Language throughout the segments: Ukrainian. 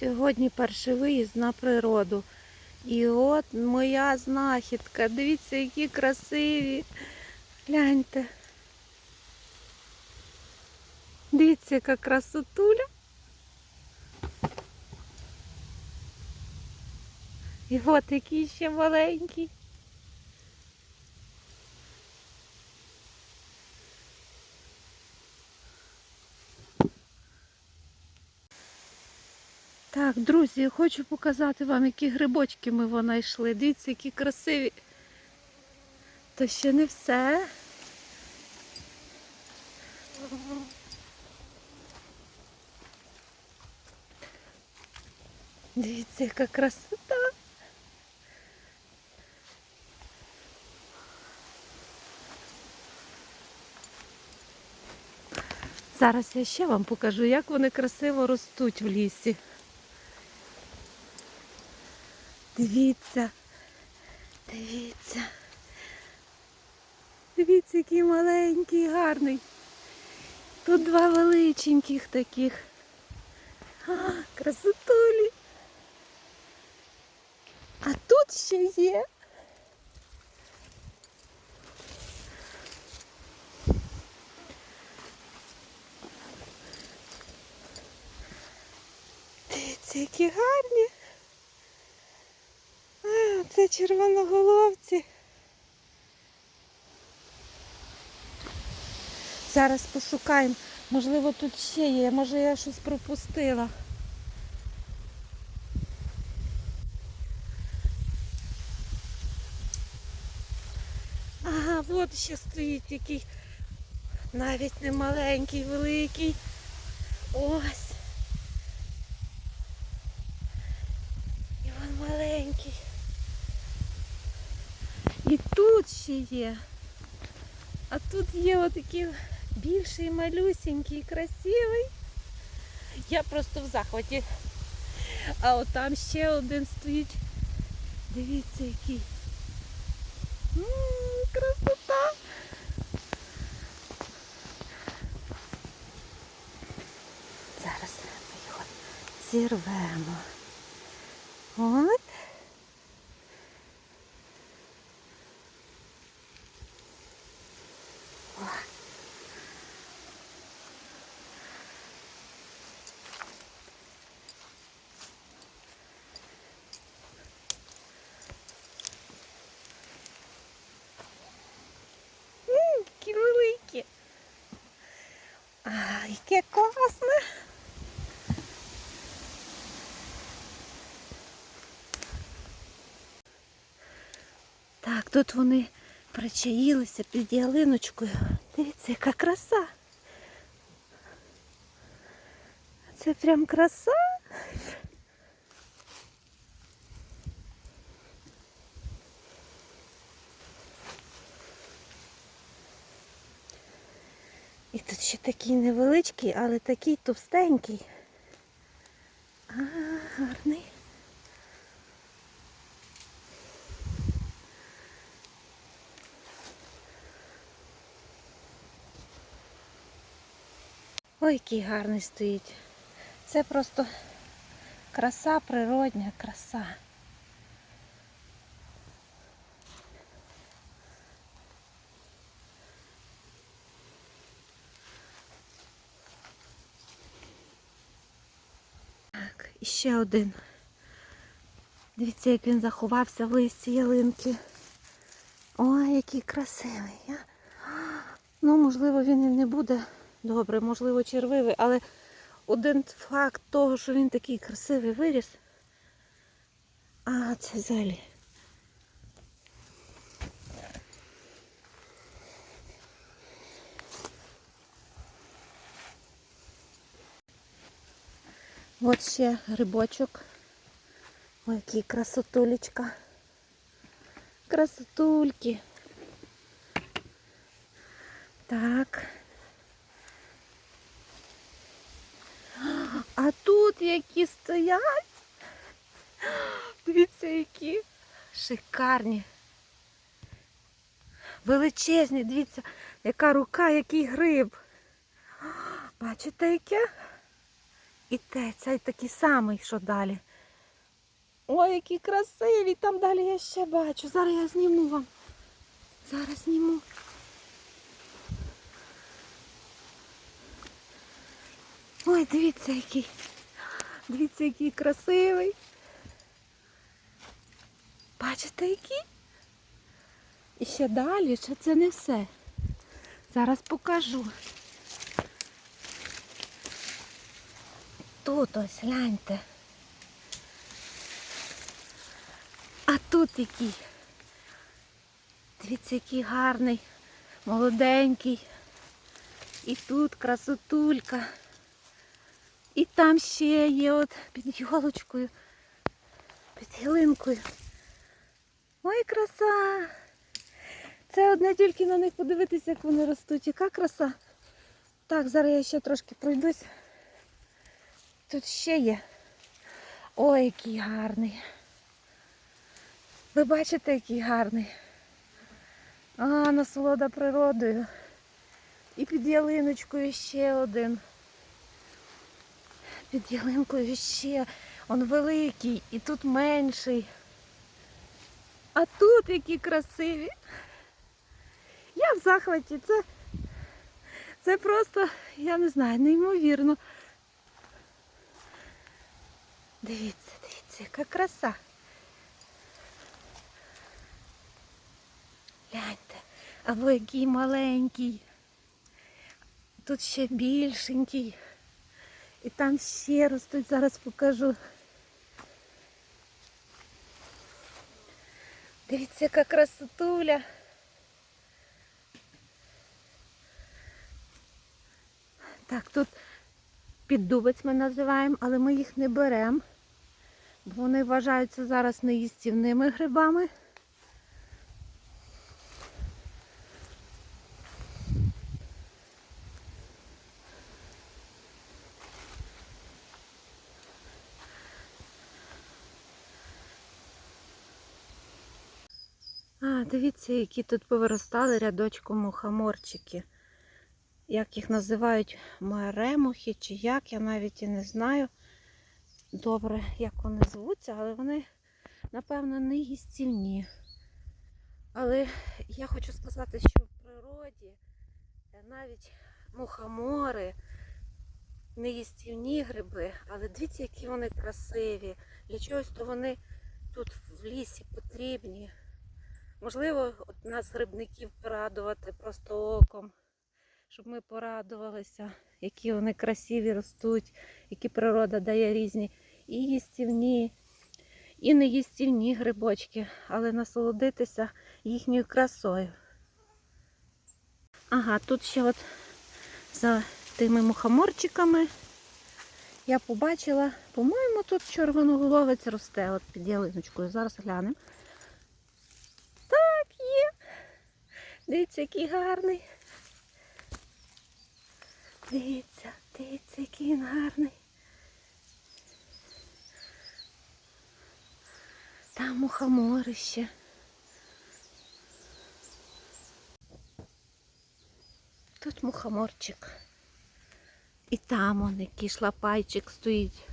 Сьогодні перший виїзд на природу. І от моя знахідка. Дивіться, які красиві. Гляньте. Дивіться, яка красотуля. І от який ще маленький. Так, друзі, хочу показати вам, які грибочки ми вона йшли. Дивіться, які красиві. То ще не все. Дивіться, яка красота. Зараз я ще вам покажу, як вони красиво ростуть в лісі. Дивіться, дивіться. Дивіться, який маленький, гарний. Тут два величеньких таких. А, красотулі. А тут ще є. Дивіться, які гарні. Це червоноголовці. Зараз пошукаємо. Можливо, тут ще є, може я щось пропустила. Ага, от ще стоїть який навіть не маленький, великий. Ось. І він маленький. І тут ще є. А тут є отакий більший, малюсенький, красивий. Я просто в захваті. А от там ще один стоїть. Дивіться, який. М, красота. Зараз ми його зірвемо. От. М, Які великі. А, яке класне. Так, тут вони причаїлися під ялиночкою. Дивіться, яка краса. Це прям краса. І тут ще такий невеличкий, але такий товстенький. А, гарний. Ой, який гарний стоїть. Це просто краса, природня краса. Так, і ще один. Дивіться, як він заховався в листі ялинки. Ой, який красивий. Ну, можливо, він і не буде добре, можливо, червивий, але один факт того, що він такий красивий виріс. А, це зелі. От ще грибочок. Ой, який красотулечка. Красотульки. Так. А тут які стоять. Дивіться, які шикарні. Величезні, дивіться, яка рука, який гриб. Бачите, яке? І те, цей такий самий, що далі. Ой, які красиві! Там далі я ще бачу. Зараз я зніму вам. Зараз зніму. Ой, дивіться, який. Дивіться, який красивий. Бачите, який? І ще далі, ще це не все. Зараз покажу. Тут ось гляньте. А тут який. Дивіться, який гарний, молоденький. І тут красотулька. І там ще є от під йолочкою, під ялинкою. Ой, краса! Це одне тільки на них подивитися, як вони ростуть. Яка краса. Так, зараз я ще трошки пройдусь. Тут ще є. Ой, який гарний. Ви бачите, який гарний. А, насолода природою. І під ялиночкою ще один. Під ялинкою ще. Он великий і тут менший. А тут які красиві. Я в захваті. Це, це просто, я не знаю, неймовірно. Дивіться, дивіться, яка краса. Гляньте, або який маленький. Тут ще більшенький. І там ще ростуть, зараз покажу. Дивіться, яка красотуля. Так, тут піддубець ми називаємо, але ми їх не беремо, бо вони вважаються зараз неїстівними грибами. Дивіться, які тут повиростали рядочком мухоморчики. Як їх називають маремухи чи як, я навіть і не знаю добре, як вони звуться, але вони, напевно, не їстівні. Але я хочу сказати, що в природі е, навіть мухомори, неїстівні гриби, але дивіться, які вони красиві. Для чогось то вони тут в лісі потрібні. Можливо, от нас грибників порадувати просто оком, щоб ми порадувалися, які вони красиві ростуть, які природа дає різні і їстівні, і неїстівні грибочки, але насолодитися їхньою красою. Ага, тут ще от за тими мухоморчиками я побачила, по-моєму, тут червоноголовець росте от під ялиночкою. Зараз глянемо. Так, є. Дивіться, який гарний. Дивіться, дивіться, який він гарний. Там мухоморище. Тут мухоморчик. І там он який шлапайчик стоїть.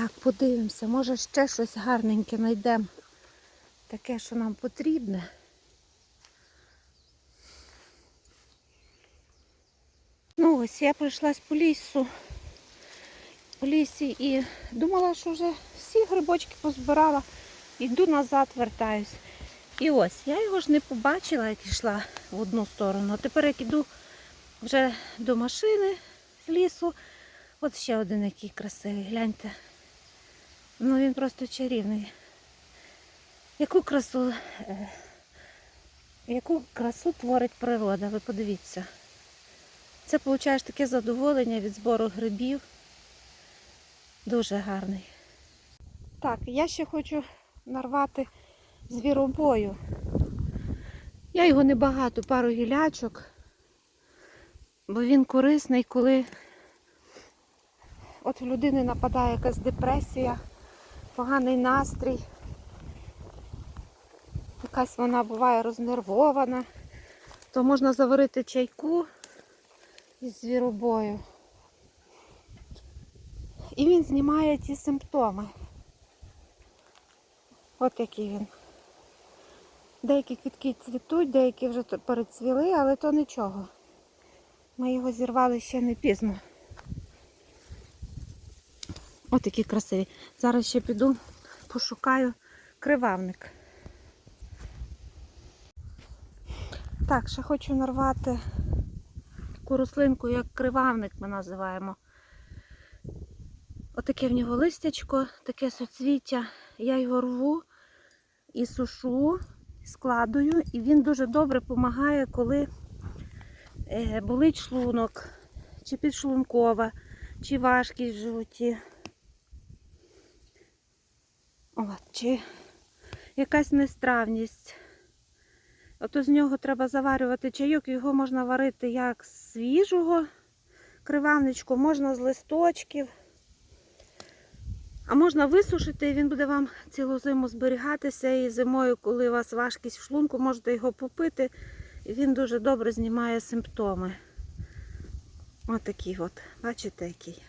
Так, подивимося, може ще щось гарненьке знайдемо. Таке, що нам потрібне. Ну ось я прийшлась по лісу, по лісі і думала, що вже всі грибочки позбирала. Йду назад, вертаюсь. І ось, я його ж не побачила, як йшла в одну сторону. А тепер як іду вже до машини з лісу, от ще один який красивий, гляньте. Ну він просто чарівний. Яку красу, е, яку красу творить природа, ви подивіться. Це получаєш таке задоволення від збору грибів. Дуже гарний. Так, я ще хочу нарвати звіробою. Я його небагато, пару гілячок, бо він корисний, коли от в людини нападає якась депресія, поганий настрій. якась вона буває рознервована, то можна заварити чайку із звіробою. І він знімає ті симптоми. От який він. Деякі квітки цвітуть, деякі вже перецвіли, але то нічого. Ми його зірвали ще не пізно. От які красиві. Зараз ще піду, пошукаю кривавник. Так, ще хочу нарвати таку рослинку, як кривавник ми називаємо. Отаке в нього листячко, таке суцвіття. Я його рву і сушу, складую, і він дуже добре допомагає, коли е, болить шлунок, чи підшлункова, чи важкість в животі. От, чи якась нестравність. Ото з нього треба заварювати чайок, його можна варити як з свіжого кривавничку, можна з листочків. А можна висушити, і він буде вам цілу зиму зберігатися. І зимою, коли у вас важкість в шлунку, можете його попити. І він дуже добре знімає симптоми. Ось такий от. Бачите, який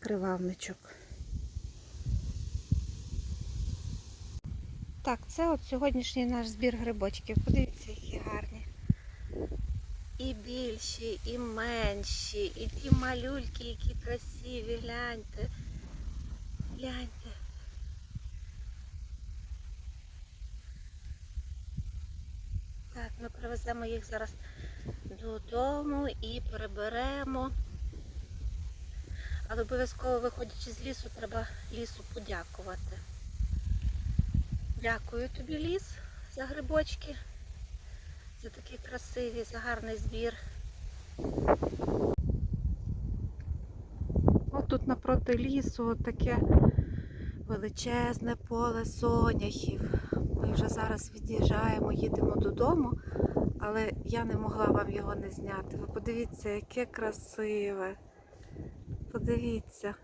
кривавничок. Так, це от сьогоднішній наш збір грибочків. Подивіться, які гарні. І більші, і менші, і ті малюльки, які красиві, гляньте. Гляньте. Так, ми привеземо їх зараз додому і переберемо. Але обов'язково виходячи з лісу, треба лісу подякувати. Дякую тобі, ліс, за грибочки, за такі красиві, за гарний збір. От тут напроти лісу от таке величезне поле соняхів. Ми вже зараз від'їжджаємо, їдемо додому, але я не могла вам його не зняти. Ви подивіться, яке красиве. Подивіться.